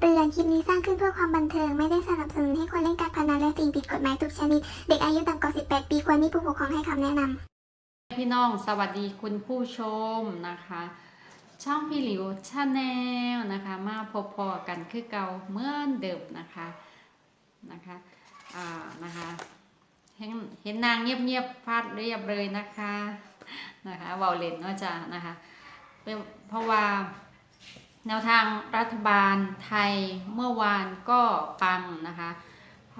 เตือน คลิปนี้สร้างขึ้นเพื่อความบันเทิง ไม่ได้สนับสนุนให้คนเล่นการพนันและสิ่งผิดกฎหมายทุกชนิด เด็กอายุต่ำกว่า 18 ปีควรมีผู้ปกครองให้คำแนะนำ พี่น้องสวัสดีคุณผู้ชมนะคะ ช่องพี่หลิวชาแนลนะคะ มาพบพอกันคือเก่าเมื่อเดิมนะคะนะคะอ่านะคะเห็นเห็นนางเงียบๆฟาดเรียบเลยนะคะนะคะวบาเลนเนาะจ้นะคะเพราะว่า แนวทางรัฐบาลไทยเมื่อวานก็ปังนะคะ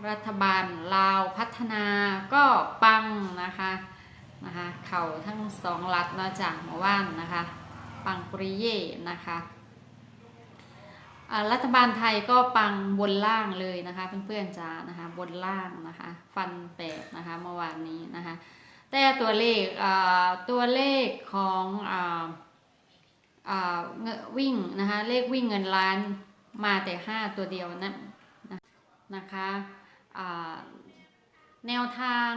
รัฐบาลลาวพัฒนาก็ปังนะคะนะคะเข่าทั้งสองรัฐนาะจากเมื่อวานนะคะปังปริเย่นะคะรัฐบาลไทยก็ปังบนล่างเลยนะคะเพื่อนๆจ้านะคะบนล่างนะคะฟันแปดนะคะเมื่อวานนี้นะคะแต่ตัวเลขตัวเลขของ วิ่งนะคะเลขวิ่งเงินล้านมาแต่ห้าตัวเดียวนะนะคะแนวทาง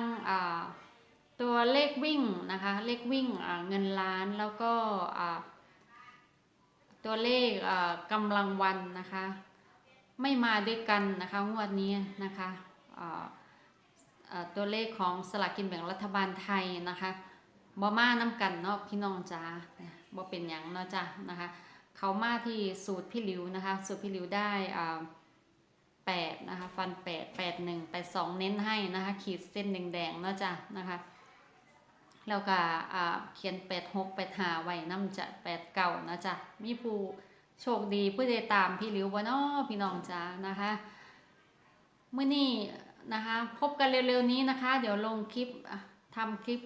ตัวเลขวิ่งนะคะเลขวิ่งเงินล้านแล้วก็ตัวเลขกำลังวันนะคะไม่มาด้วยกันนะคะงวดนี้นะคะตัวเลขของสลากกินแบ่งรัฐบาลไทยนะคะบ่มาน้ำกันเนาะพี่น้องจ้า บ่เป็นอย่างเนาะจ้านะคะ เขามาที่สูตรพี่ลิวนะคะ สูตรพี่ลิวได้อ่าแปดนะคะ ฟันแปดแปดหนึ่งแปดสองเน้นให้นะคะ ขีดเส้นแดงๆเนาะจ้ะนะคะแล้วก็อ่าเขียนแปดหกแปดหาไว้น้ำจะแปดเก่านะจ๊ะมีผู้โชคดีผู้ใดตามพี่ลิวบ่เนาะพี่น้องจ้านะคะเมื่อนี้นะคะ พบกันเร็วๆนี้นะคะ เดี๋ยวลงคลิปทำคลิป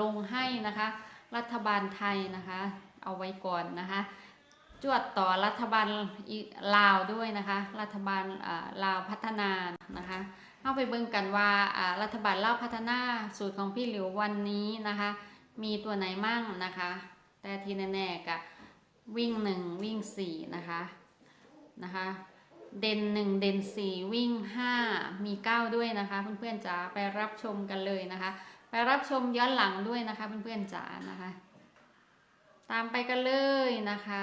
ลงให้นะคะ รัฐบาลไทยนะคะ เอาไว้ก่อนนะคะ จวดต่อรัฐบาลลาวด้วยนะคะ รัฐบาลลาวพัฒนานะคะเข้าไปเบิ่งกันว่าอ่ารัฐบาลลาวพัฒนาสูตรของพี่หลิววันนี้นะคะ มีตัวไหนมั่งนะคะ แต่ที่แน่ๆกับวิ่งหนึ่งวิ่งสี่นะคะนะคะเด่นหนึ่งเด่นสี่วิ่งห้ามีเก้าด้วยนะคะ เพื่อนๆจ๋าไปรับชมกันเลยนะคะ ไปรับชมย้อนหลังด้วยนะคะเพื่อนๆจ๋านะคะ ตามไปกันเลยนะคะ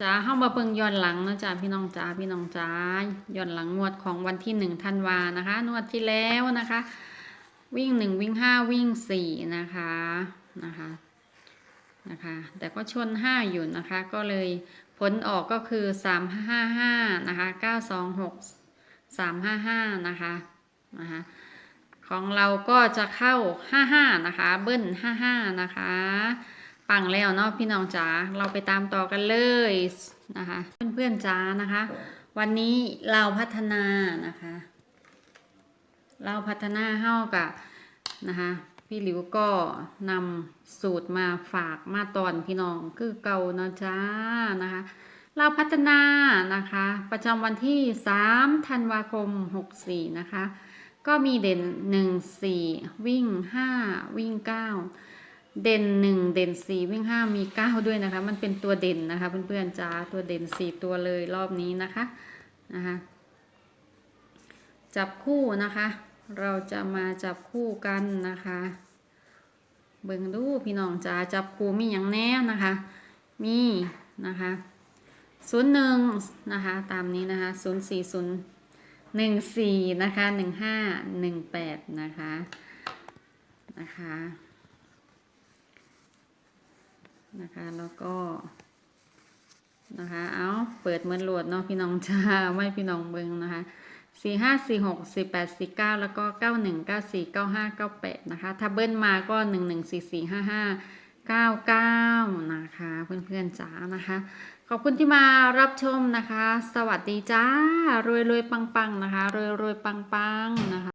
จ้าเข้ามาเบิ่งย้อนหลังนะจ๊ะพี่น้องจ้าพี่น้องจ้าย้อนหลังงวดของวันที่หนึ่งธันวานะคะงวดที่แล้วนะคะ วิ่งหนึ่งวิ่งห้าวิ่งสี่นะคะนะคะนะคะ แต่ก็ชนห้าอยู่นะคะ ก็เลยผลออกก็คือสามห้าห้านะคะเก้าสองหกสามห้าห้านะคะ นะคะของเราก็จะเข้าห้าห้านะคะ เบิ้ลห้าห้านะคะ ปังแล้วเนาะพี่น้องจ๋า เราไปตามต่อกันเลยนะคะ เพื่อนๆจ๋านะคะ วันนี้เราพัฒนานะคะ เราพัฒนาเข้ากับนะคะ พี่หลิวก็นำสูตรมาฝากมาตอนพี่น้องคือเก่าเนาะจ้านะคะ เราพัฒนานะคะ ประจำวันที่ 3 ธันวาคม 64 นะคะ ก็มีเด่น1 4วิ่ง5วิ่ง9เด่น1เด่น4วิ่ง5มี9ด้วยนะคะ มันเป็นตัวเด่นนะคะเพื่อนๆจ้าตัวเด่น4ตัวเลยรอบนี้นะคะนะคะจับคู่นะคะ เราจะมาจับคู่กันนะคะ เบิ่งดูพี่น้องจ้าจับคู่มีอย่างแน่นะคะ มีนะคะศูนย์หนึ่งนะคะ ตามนี้นะคะศูนย์สี่ศูนย์ หนึ่งสี่นะคะหนึ่งห้าหนึ่งแปดนะคะนะคะนะคะแล้วก็นะคะ เอาเปิดเหมือนโหลดเนาะพี่น้องจ้าไม่พี่น้องเบิงนะคะสี่ห้าสี่หกสี่แปดสี่เก้าแล้วก็เก้าหนึ่งเก้าสี่เก้าห้าเก้าแปดนะคะ ถ้าเบิ้ลมาก็หนึ่งหนึ่งสี่สี่ห้าห้า99นะคะ เพื่อนๆจ๋านะคะ ขอบคุณที่มารับชมนะคะ สวัสดีจ้ารวยรวยๆปังๆนะคะรวยรวยๆปังๆนะคะ